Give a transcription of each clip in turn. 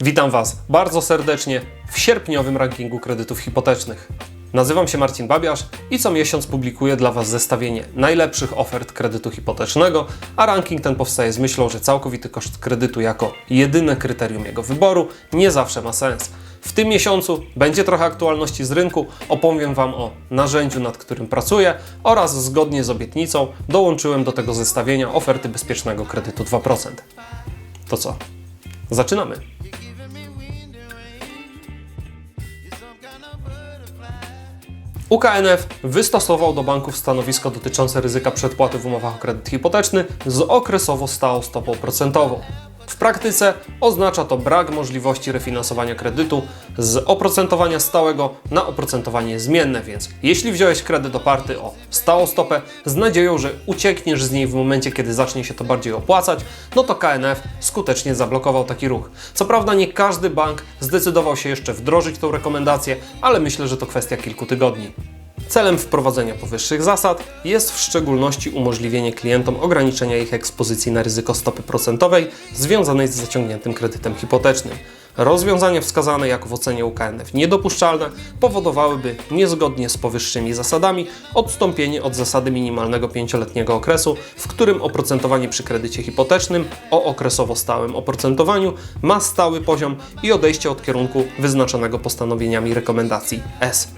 Witam Was bardzo serdecznie w sierpniowym rankingu kredytów hipotecznych. Nazywam się Marcin Babiarz i co miesiąc publikuję dla Was zestawienie najlepszych ofert kredytu hipotecznego, a ranking ten powstaje z myślą, że całkowity koszt kredytu jako jedyne kryterium jego wyboru nie zawsze ma sens. W tym miesiącu będzie trochę aktualności z rynku, opowiem Wam o narzędziu, nad którym pracuję oraz zgodnie z obietnicą dołączyłem do tego zestawienia oferty bezpiecznego kredytu 2%. To co? Zaczynamy! UKNF wystosował do banków stanowisko dotyczące ryzyka przedpłaty w umowach o kredyt hipoteczny z okresowo stałą stopą procentową. W praktyce oznacza to brak możliwości refinansowania kredytu z oprocentowania stałego na oprocentowanie zmienne, więc jeśli wziąłeś kredyt oparty o stałą stopę z nadzieją, że uciekniesz z niej w momencie, kiedy zacznie się to bardziej opłacać, no to KNF skutecznie zablokował taki ruch. Co prawda nie każdy bank zdecydował się jeszcze wdrożyć tą rekomendację, ale myślę, że to kwestia kilku tygodni. Celem wprowadzenia powyższych zasad jest w szczególności umożliwienie klientom ograniczenia ich ekspozycji na ryzyko stopy procentowej związanej z zaciągniętym kredytem hipotecznym. Rozwiązania wskazane jak w ocenie UKNF niedopuszczalne powodowałyby niezgodnie z powyższymi zasadami odstąpienie od zasady minimalnego pięcioletniego okresu, w którym oprocentowanie przy kredycie hipotecznym o okresowo stałym oprocentowaniu ma stały poziom i odejście od kierunku wyznaczonego postanowieniami rekomendacji S.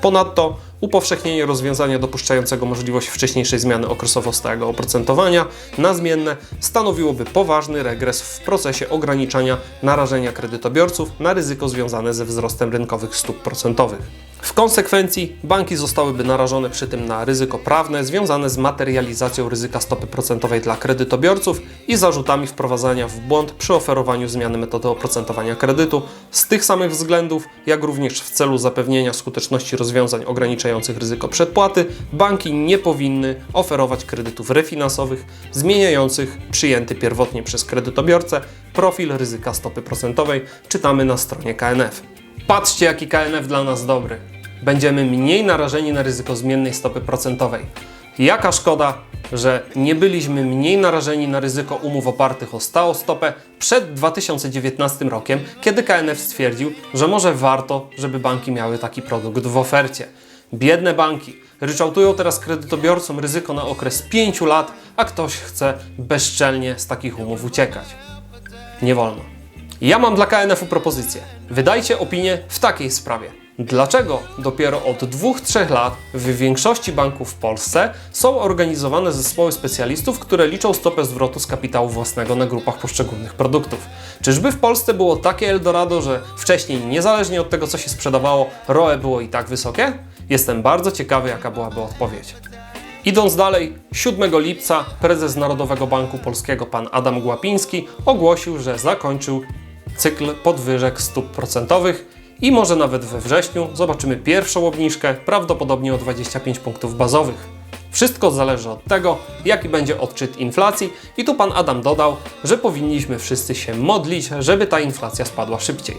Ponadto upowszechnienie rozwiązania dopuszczającego możliwość wcześniejszej zmiany okresowo stałego oprocentowania na zmienne stanowiłoby poważny regres w procesie ograniczania narażenia kredytobiorców na ryzyko związane ze wzrostem rynkowych stóp procentowych. W konsekwencji banki zostałyby narażone przy tym na ryzyko prawne związane z materializacją ryzyka stopy procentowej dla kredytobiorców i zarzutami wprowadzania w błąd przy oferowaniu zmiany metody oprocentowania kredytu z tych samych względów, jak również w celu zapewnienia skuteczności rozwiązań ograniczających ryzyko przedpłaty, banki nie powinny oferować kredytów refinansowych zmieniających przyjęty pierwotnie przez kredytobiorcę profil ryzyka stopy procentowej, czytamy na stronie KNF. Patrzcie, jaki KNF dla nas dobry. Będziemy mniej narażeni na ryzyko zmiennej stopy procentowej. Jaka szkoda, że nie byliśmy mniej narażeni na ryzyko umów opartych o stałą stopę przed 2019 rokiem, kiedy KNF stwierdził, że może warto, żeby banki miały taki produkt w ofercie. Biedne banki ryczałtują teraz kredytobiorcom ryzyko na okres 5 lat, a ktoś chce bezczelnie z takich umów uciekać. Nie wolno. Ja mam dla KNF-u propozycję. Wydajcie opinię w takiej sprawie. Dlaczego dopiero od 2-3 lat w większości banków w Polsce są organizowane zespoły specjalistów, które liczą stopę zwrotu z kapitału własnego na grupach poszczególnych produktów? Czyżby w Polsce było takie Eldorado, że wcześniej, niezależnie od tego, co się sprzedawało, ROE było i tak wysokie? Jestem bardzo ciekawy, jaka byłaby odpowiedź. Idąc dalej, 7 lipca prezes Narodowego Banku Polskiego pan Adam Glapiński ogłosił, że zakończył cykl podwyżek stóp procentowych i może nawet we wrześniu zobaczymy pierwszą obniżkę, prawdopodobnie o 25 punktów bazowych. Wszystko zależy od tego, jaki będzie odczyt inflacji i tu pan Adam dodał, że powinniśmy wszyscy się modlić, żeby ta inflacja spadła szybciej.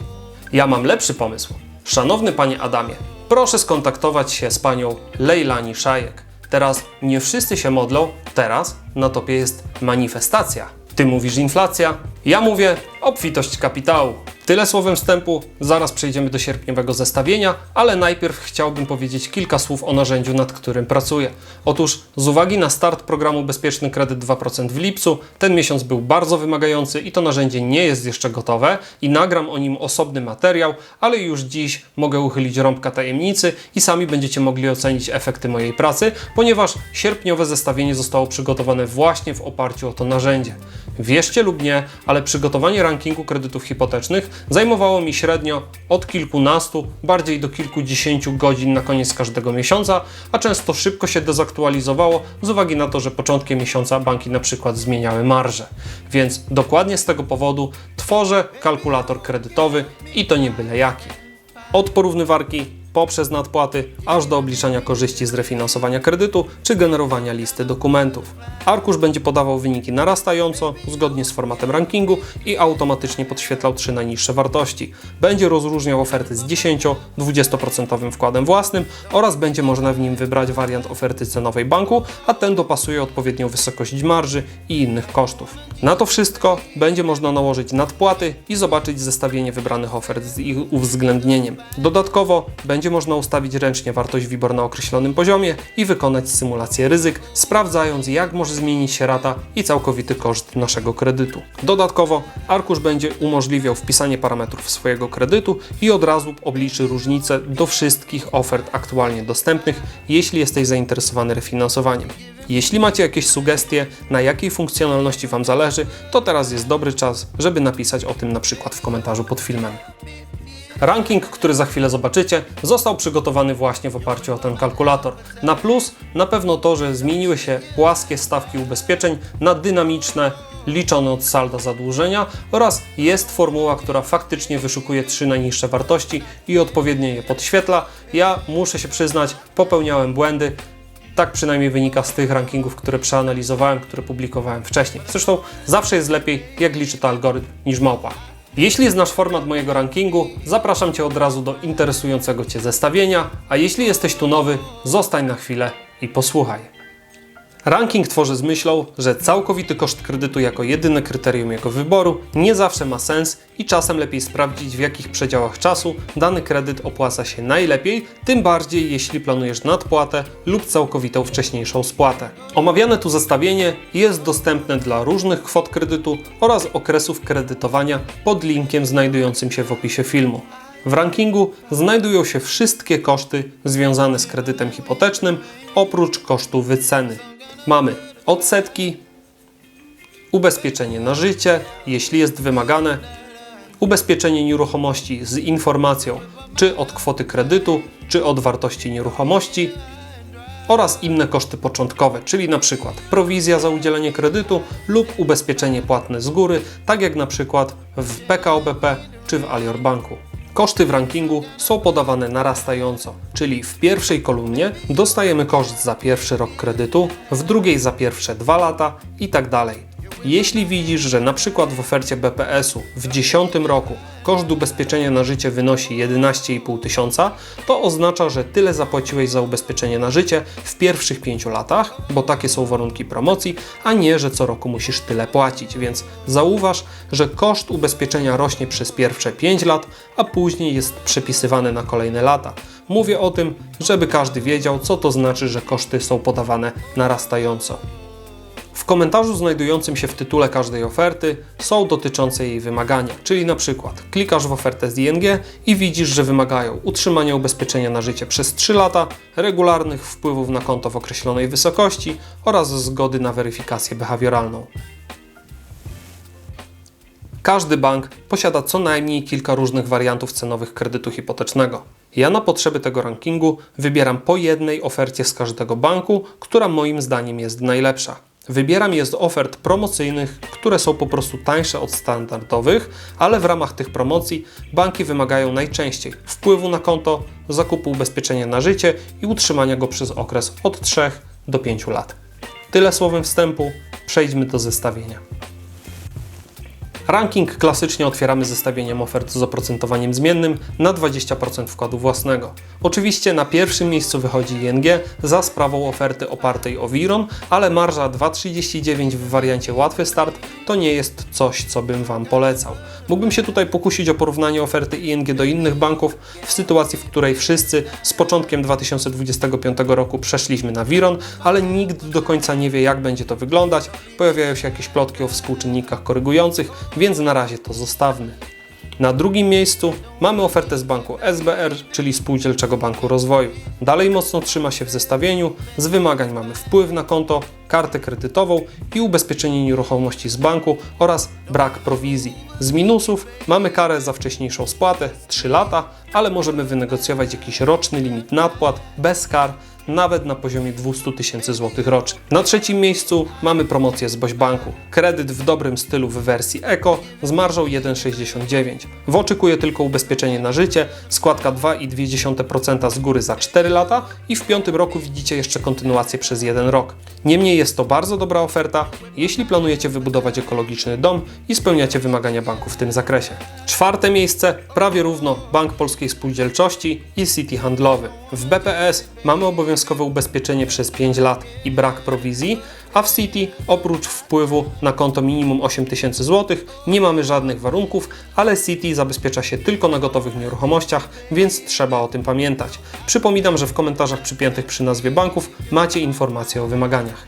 Ja mam lepszy pomysł. Szanowny panie Adamie, proszę skontaktować się z panią Lejlani Szajek. Teraz nie wszyscy się modlą, teraz na topie jest manifestacja. Ty mówisz inflacja, ja mówię obfitość kapitału. Tyle słowem wstępu, zaraz przejdziemy do sierpniowego zestawienia, ale najpierw chciałbym powiedzieć kilka słów o narzędziu, nad którym pracuję. Otóż z uwagi na start programu Bezpieczny Kredyt 2% w lipcu, ten miesiąc był bardzo wymagający i to narzędzie nie jest jeszcze gotowe i nagram o nim osobny materiał, ale już dziś mogę uchylić rąbka tajemnicy i sami będziecie mogli ocenić efekty mojej pracy, ponieważ sierpniowe zestawienie zostało przygotowane właśnie w oparciu o to narzędzie. Wierzcie lub nie, ale przygotowanie rankingu kredytów hipotecznych zajmowało mi średnio od kilkunastu, bardziej do kilkudziesięciu godzin na koniec każdego miesiąca, a często szybko się dezaktualizowało z uwagi na to, że początkiem miesiąca banki na przykład zmieniały marże. Więc dokładnie z tego powodu tworzę kalkulator kredytowy i to nie byle jaki. Od porównywarki poprzez nadpłaty, aż do obliczania korzyści z refinansowania kredytu czy generowania listy dokumentów. Arkusz będzie podawał wyniki narastająco, zgodnie z formatem rankingu i automatycznie podświetlał trzy najniższe wartości. Będzie rozróżniał oferty z 10-20% wkładem własnym oraz będzie można w nim wybrać wariant oferty cenowej banku, a ten dopasuje odpowiednią wysokość marży i innych kosztów. Na to wszystko będzie można nałożyć nadpłaty i zobaczyć zestawienie wybranych ofert z ich uwzględnieniem. Dodatkowo będzie można ustawić ręcznie wartość WIBOR na określonym poziomie i wykonać symulację ryzyk, sprawdzając jak może zmienić się rata i całkowity koszt naszego kredytu. Dodatkowo arkusz będzie umożliwiał wpisanie parametrów swojego kredytu i od razu obliczy różnicę do wszystkich ofert aktualnie dostępnych, jeśli jesteś zainteresowany refinansowaniem. Jeśli macie jakieś sugestie, na jakiej funkcjonalności Wam zależy, to teraz jest dobry czas, żeby napisać o tym na przykład w komentarzu pod filmem. Ranking, który za chwilę zobaczycie, został przygotowany właśnie w oparciu o ten kalkulator. Na plus na pewno to, że zmieniły się płaskie stawki ubezpieczeń na dynamiczne, liczone od salda zadłużenia oraz jest formuła, która faktycznie wyszukuje trzy najniższe wartości i odpowiednio je podświetla. Ja muszę się przyznać, popełniałem błędy, tak przynajmniej wynika z tych rankingów, które przeanalizowałem, które publikowałem wcześniej. Zresztą zawsze jest lepiej, jak liczy to algorytm, niż małpa. Jeśli znasz format mojego rankingu, zapraszam Cię od razu do interesującego Cię zestawienia, a jeśli jesteś tu nowy, zostań na chwilę i posłuchaj. Ranking tworzę z myślą, że całkowity koszt kredytu jako jedyne kryterium jego wyboru nie zawsze ma sens i czasem lepiej sprawdzić w jakich przedziałach czasu dany kredyt opłaca się najlepiej, tym bardziej jeśli planujesz nadpłatę lub całkowitą wcześniejszą spłatę. Omawiane tu zestawienie jest dostępne dla różnych kwot kredytu oraz okresów kredytowania pod linkiem znajdującym się w opisie filmu. W rankingu znajdują się wszystkie koszty związane z kredytem hipotecznym, oprócz kosztu wyceny. Mamy odsetki, ubezpieczenie na życie, jeśli jest wymagane, ubezpieczenie nieruchomości z informacją czy od kwoty kredytu, czy od wartości nieruchomości oraz inne koszty początkowe, czyli na przykład prowizja za udzielenie kredytu lub ubezpieczenie płatne z góry, tak jak na przykład w PKO BP czy w Alior Banku. Koszty w rankingu są podawane narastająco, czyli w pierwszej kolumnie dostajemy koszt za pierwszy rok kredytu, w drugiej za pierwsze dwa lata i tak dalej. Jeśli widzisz, że na przykład w ofercie BPS-u w 10 roku koszt ubezpieczenia na życie wynosi 11,5 tysiąca, to oznacza, że tyle zapłaciłeś za ubezpieczenie na życie w pierwszych 5 latach, bo takie są warunki promocji, a nie, że co roku musisz tyle płacić. Więc zauważ, że koszt ubezpieczenia rośnie przez pierwsze 5 lat, a później jest przepisywany na kolejne lata. Mówię o tym, żeby każdy wiedział, co to znaczy, że koszty są podawane narastająco. W komentarzu znajdującym się w tytule każdej oferty są dotyczące jej wymagania, czyli na przykład klikasz w ofertę z ING i widzisz, że wymagają utrzymania ubezpieczenia na życie przez 3 lata, regularnych wpływów na konto w określonej wysokości oraz zgody na weryfikację behawioralną. Każdy bank posiada co najmniej kilka różnych wariantów cenowych kredytu hipotecznego. Ja na potrzeby tego rankingu wybieram po jednej ofercie z każdego banku, która moim zdaniem jest najlepsza. Wybieram je z ofert promocyjnych, które są po prostu tańsze od standardowych, ale w ramach tych promocji banki wymagają najczęściej wpływu na konto, zakupu ubezpieczenia na życie i utrzymania go przez okres od 3 do 5 lat. Tyle słowem wstępu, przejdźmy do zestawienia. Ranking klasycznie otwieramy zestawieniem ofert z oprocentowaniem zmiennym na 20% wkładu własnego. Oczywiście na pierwszym miejscu wychodzi ING za sprawą oferty opartej o Wiron, ale marża 2,39 w wariancie łatwy start to nie jest coś, co bym Wam polecał. Mógłbym się tutaj pokusić o porównanie oferty ING do innych banków w sytuacji, w której wszyscy z początkiem 2025 roku przeszliśmy na Wiron, ale nikt do końca nie wie, jak będzie to wyglądać. Pojawiają się jakieś plotki o współczynnikach korygujących, więc na razie to zostawmy. Na drugim miejscu mamy ofertę z banku SBR, czyli Spółdzielczego Banku Rozwoju. Dalej mocno trzyma się w zestawieniu. Z wymagań mamy wpływ na konto, kartę kredytową i ubezpieczenie nieruchomości z banku oraz brak prowizji. Z minusów mamy karę za wcześniejszą spłatę 3 lata, ale możemy wynegocjować jakiś roczny limit nadpłat bez kar nawet na poziomie 200 tysięcy złotych rocznie. Na trzecim miejscu mamy promocję z Boś Banku. Kredyt w dobrym stylu w wersji Eco z marżą 1,69. W oczekuje tylko ubezpieczenie na życie, składka 2,2% z góry za 4 lata i w piątym roku widzicie jeszcze kontynuację przez jeden rok. Niemniej jest to bardzo dobra oferta, jeśli planujecie wybudować ekologiczny dom i spełniacie wymagania banku w tym zakresie. Czwarte miejsce, prawie równo Bank Polskiej Spółdzielczości i City Handlowy. W BPS mamy obowiązkowe ubezpieczenie przez 5 lat i brak prowizji, a w City oprócz wpływu na konto minimum 8000 zł nie mamy żadnych warunków, ale City zabezpiecza się tylko na gotowych nieruchomościach, więc trzeba o tym pamiętać. Przypominam, że w komentarzach przypiętych przy nazwie banków macie informacje o wymaganiach.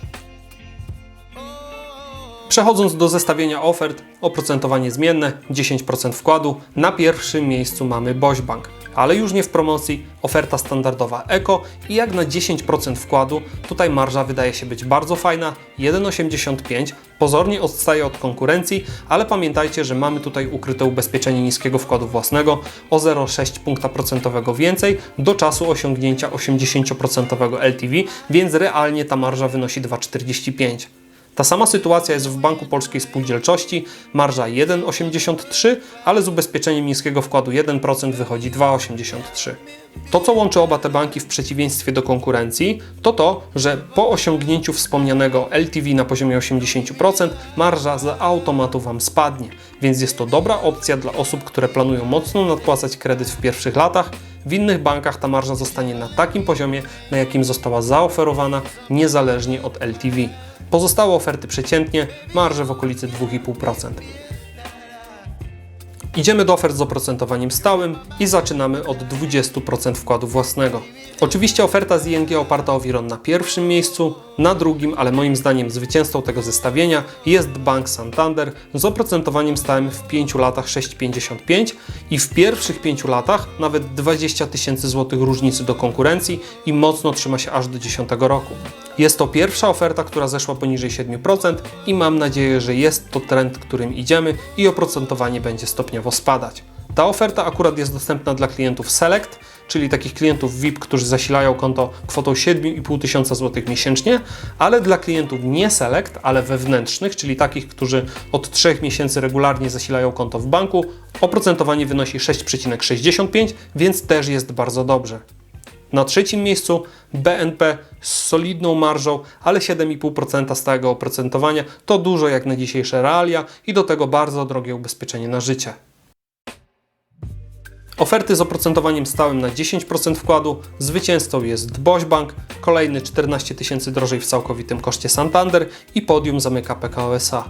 Przechodząc do zestawienia ofert, oprocentowanie zmienne 10% wkładu. Na pierwszym miejscu mamy Boś Bank, ale już nie w promocji, oferta standardowa Eko i jak na 10% wkładu, tutaj marża wydaje się być bardzo fajna, 1,85, pozornie odstaje od konkurencji, ale pamiętajcie, że mamy tutaj ukryte ubezpieczenie niskiego wkładu własnego o 0,6 punkta procentowego więcej do czasu osiągnięcia 80% LTV, więc realnie ta marża wynosi 2,45. Ta sama sytuacja jest w Banku Polskiej Spółdzielczości, marża 1,83, ale z ubezpieczeniem niskiego wkładu 1% wychodzi 2,83. To, co łączy oba te banki w przeciwieństwie do konkurencji, to to, że po osiągnięciu wspomnianego LTV na poziomie 80% marża z automatu Wam spadnie, więc jest to dobra opcja dla osób, które planują mocno nadpłacać kredyt w pierwszych latach. W innych bankach ta marża zostanie na takim poziomie, na jakim została zaoferowana, niezależnie od LTV. Pozostałe oferty przeciętnie, marże w okolicy 2,5%. Idziemy do ofert z oprocentowaniem stałym i zaczynamy od 20% wkładu własnego. Oczywiście oferta z ING oparta o Wiron na pierwszym miejscu, na drugim, ale moim zdaniem zwycięzcą tego zestawienia jest Bank Santander z oprocentowaniem stałym w 5 latach 6,55 i w pierwszych 5 latach nawet 20 tysięcy złotych różnicy do konkurencji i mocno trzyma się aż do 10 roku. Jest to pierwsza oferta, która zeszła poniżej 7% i mam nadzieję, że jest to trend, którym idziemy i oprocentowanie będzie stopniowo spadać. Ta oferta akurat jest dostępna dla klientów Select, czyli takich klientów VIP, którzy zasilają konto kwotą 7,5 tysiąca złotych miesięcznie, ale dla klientów nie Select, ale wewnętrznych, czyli takich, którzy od 3 miesięcy regularnie zasilają konto w banku, oprocentowanie wynosi 6,65, więc też jest bardzo dobrze. Na trzecim miejscu BNP z solidną marżą, ale 7,5% stałego oprocentowania to dużo jak na dzisiejsze realia i do tego bardzo drogie ubezpieczenie na życie. Oferty z oprocentowaniem stałym na 10% wkładu. Zwycięzcą jest Boś Bank, kolejny 14 tysięcy drożej w całkowitym koszcie Santander i podium zamyka PKO SA.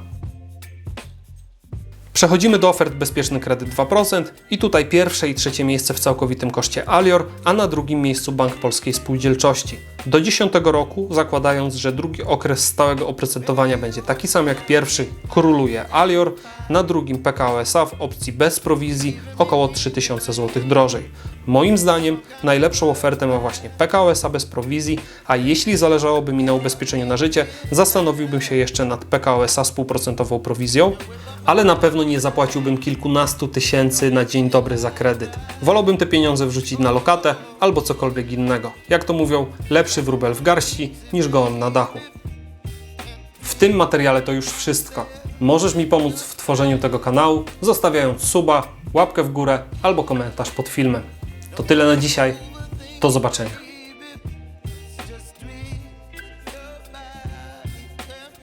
Przechodzimy do ofert bezpieczny kredyt 2% i tutaj pierwsze i trzecie miejsce w całkowitym koszcie Alior, a na drugim miejscu Bank Polskiej Spółdzielczości. Do 10 roku, zakładając, że drugi okres stałego oprocentowania będzie taki sam jak pierwszy, króluje Alior, na drugim PKO SA w opcji bez prowizji około 3000 zł drożej. Moim zdaniem najlepszą ofertę ma właśnie PKO SA bez prowizji, a jeśli zależałoby mi na ubezpieczeniu na życie, zastanowiłbym się jeszcze nad PKO SA z półprocentową prowizją, ale na pewno nie zapłaciłbym kilkunastu tysięcy na dzień dobry za kredyt. Wolałbym te pieniądze wrzucić na lokatę albo cokolwiek innego. Jak to mówią, lepszy wróbel w garści niż gołąb na dachu. W tym materiale to już wszystko. Możesz mi pomóc w tworzeniu tego kanału, zostawiając suba, łapkę w górę albo komentarz pod filmem. To tyle na dzisiaj. Do zobaczenia.